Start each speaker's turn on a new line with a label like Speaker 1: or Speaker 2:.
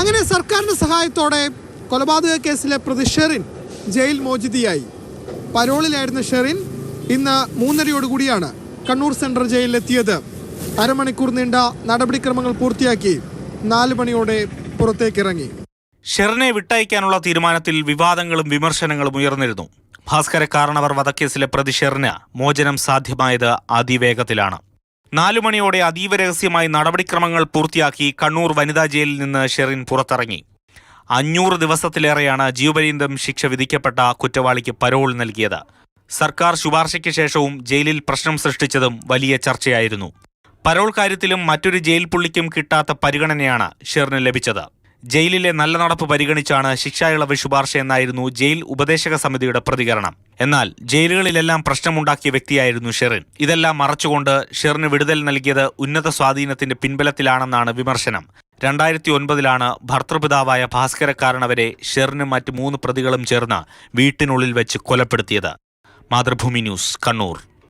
Speaker 1: അങ്ങനെ സർക്കാരിന്റെ സഹായത്തോടെ കൊലപാതക കേസിലെ പ്രതി ഷെറിൻ ജയിൽ മോചിതയായി. പരോളിലായിരുന്ന ഷെറിൻ ഇന്ന് മൂന്നരയോടുകൂടിയാണ് കണ്ണൂർ സെൻട്രൽ ജയിലിലെത്തിയത്. അരമണിക്കൂർ നീണ്ട നടപടിക്രമങ്ങൾ പൂർത്തിയാക്കി നാല് മണിയോടെ പുറത്തേക്കിറങ്ങി.
Speaker 2: ഷെറിനെ വിട്ടയക്കാനുള്ള തീരുമാനത്തിൽ വിവാദങ്ങളും വിമർശനങ്ങളും ഉയർന്നിരുന്നു. ഭാസ്കര കാരണവർ വധക്കേസിലെ പ്രതി ഷെറിന് മോചനം സാധ്യമായത് അതിവേഗത്തിലാണ്. നാലു മണിയോടെ അതീവ രഹസ്യമായി നടപടിക്രമങ്ങൾ പൂർത്തിയാക്കി കണ്ണൂർ വനിതാ ജയിലിൽ നിന്ന് ഷെറിൻ പുറത്തിറങ്ങി. അഞ്ഞൂറ് ദിവസത്തിലേറെയാണ് ജീവപര്യന്തം ശിക്ഷ വിധിക്കപ്പെട്ട കുറ്റവാളിക്ക് പരോൾ നൽകിയത്. സർക്കാർ ശുപാർശയ്ക്ക് ശേഷവും ജയിലിൽ പ്രശ്നം സൃഷ്ടിച്ചതും വലിയ ചർച്ചയായിരുന്നു. പരോൾ കാര്യത്തിലും മറ്റൊരു ജയിൽ പുള്ളിക്കും കിട്ടാത്ത പരിഗണനയാണ് ഷെറിന് ലഭിച്ചത്. ജയിലിലെ നല്ല നടപ്പ് പരിഗണിച്ചാണ് ശിക്ഷായിളവ് ശുപാർശ എന്നായിരുന്നു ജയിൽ ഉപദേശക സമിതിയുടെ പ്രതികരണം. എന്നാൽ ജയിലുകളിലെല്ലാം പ്രശ്നമുണ്ടാക്കിയ വ്യക്തിയായിരുന്നു ഷെറിൻ. ഇതെല്ലാം മറച്ചുകൊണ്ട് ഷെറിന് വിടുതൽ നൽകിയത് ഉന്നത സ്വാധീനത്തിന്റെ പിൻബലത്തിലാണെന്നാണ് വിമർശനം. രണ്ടായിരത്തി ഒൻപതിലാണ് ഭർത്തൃപിതാവായ ഭാസ്കരക്കാരനവരെ ഷെറിനും മറ്റ് മൂന്ന് പ്രതികളും ചേർന്ന് വീട്ടിനുള്ളിൽ വെച്ച് കൊലപ്പെടുത്തിയത്. മാതൃഭൂമി ന്യൂസ് കണ്ണൂർ.